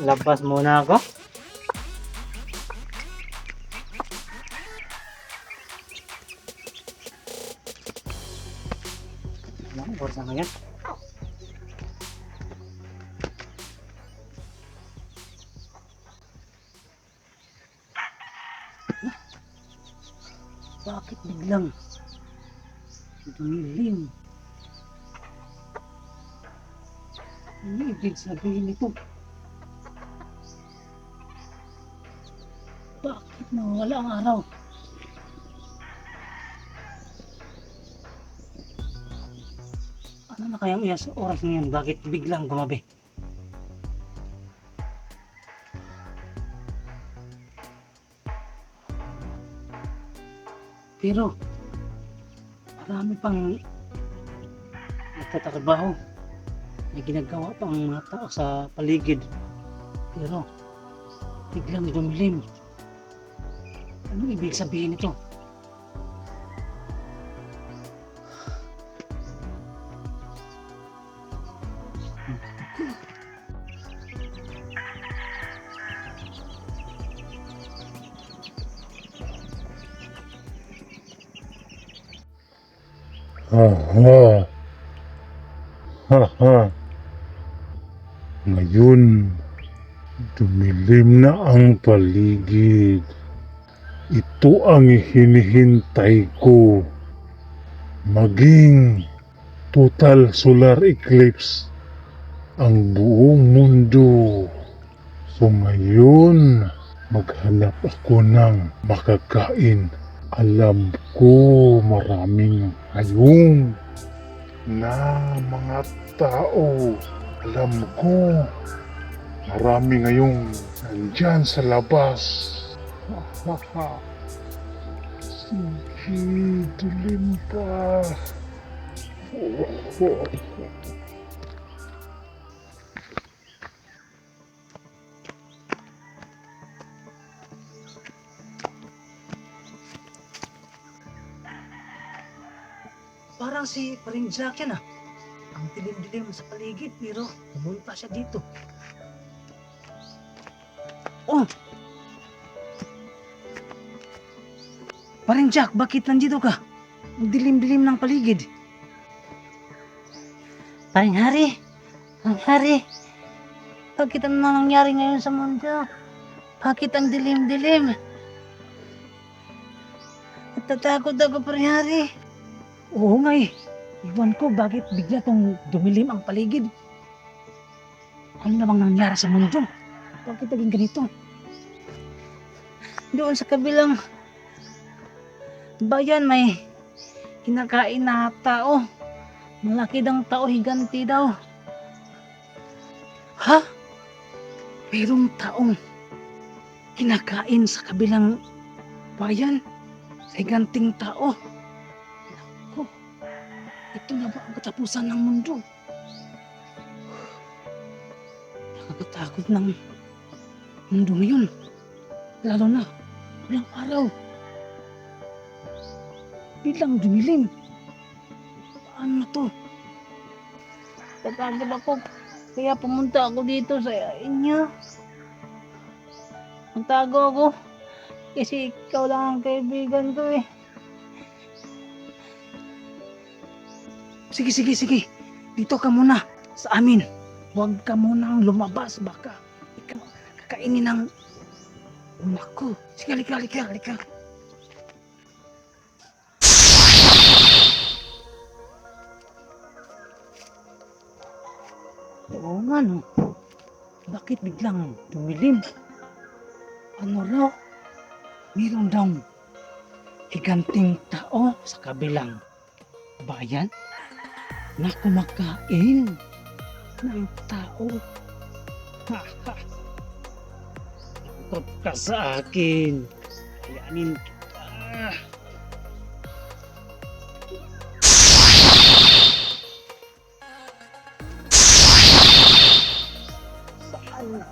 Labas muna ako. Ano, oras na ngayon? Bakit biglang dumilim? Ano ibig sabihin nito? Bakit nawala ang araw? Ano na kayang iya sa oras ngayon? Bakit biglang gumabi? Pero, marami pang nagtatrabaho. May ginagawa pang mga tao sa paligid. Pero, biglang dumilim. Ano ibig sabihin nito? Aha. Haha. Ngayon, dumilim na ang paligid. Ito ang hinihintay ko. Maging total solar eclipse ang buong mundo. So ngayon, maghanap ako ng makakain. Alam ko maraming hayong na mga tao. Alam ko marami ngayong nandyan sa labas. Sige, dilim pa. Parang si Paring Jack yan ah. Ang dilim-dilim sa paligid pero pumunta siya dito. Oh! Paring Jack, bakit nandito ka? Ang dilim-dilim ng paligid. Paring Hari! Paring Hari! Bakit ano na nangyari ngayon sa mundo? Bakit ang dilim-dilim? Natatakot ako, Paring Hari. Oo nga eh. Iwan ko bakit bigla tong dumilim ang paligid. Ano na bang nangyari sa mundo? Bakit naging ganito? Doon sa kabilang bayan may kinakain na tao. Malaki dang tao, higanti daw. Ha? Mayroong taong kinakain sa kabilang bayan? Sa higanting tao? Naku, ito na ba ang katapusan ng mundo? Nakakatakot ng mundo ngayon. Lalo na, walang araw. Biglang dumilim. Paano na to? Tatagod ako. Kaya pumunta ako dito sa inyo. Magtago ako. Kasi ikaw lang ang kaibigan ko eh. Sige, sige, sige. Dito ka muna sa amin. Huwag ka munang lumabas. Baka ikaw kakainin ng ko. Sige, halika, halika, halika. Oo nga no. Bakit biglang dumilim? Ano raw? Meron daw higanting tao sa kabilang bayan na kumakain ng tao. Ha, ha. Takot ka sa akin. Kayanin kita.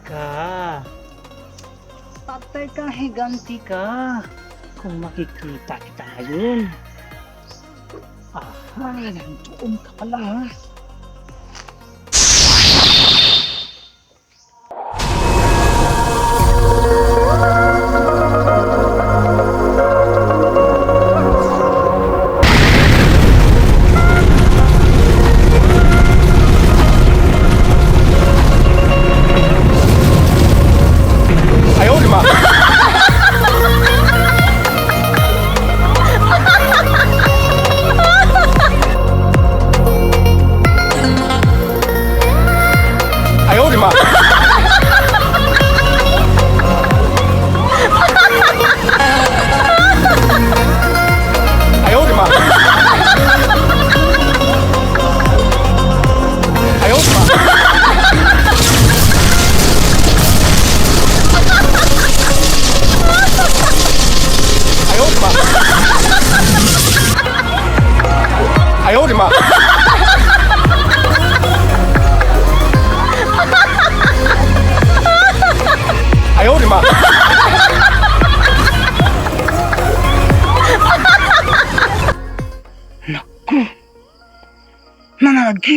Ka? Patay ka, higanti ka. Kung makikita kita ngayon. Aha, nandoon ka pala ha.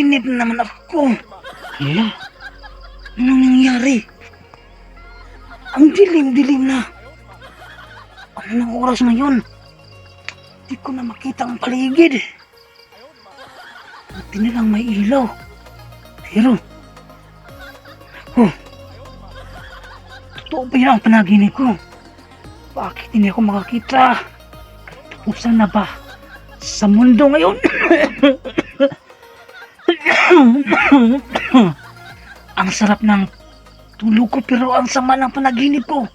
Nanaginip na naman ako. Hala? Anong nangyari? Ang dilim-dilim na. Ano ng oras ngayon? Hindi ko na makita ang paligid. Buti na lang may ilaw. Pero, ako, totoo ba yan ang panaginip ko? Bakit hindi ako makakita? Katapusan na ba? sa mundo ngayon. ang sarap ng tulog ko pero ang sama ng panaginip ko.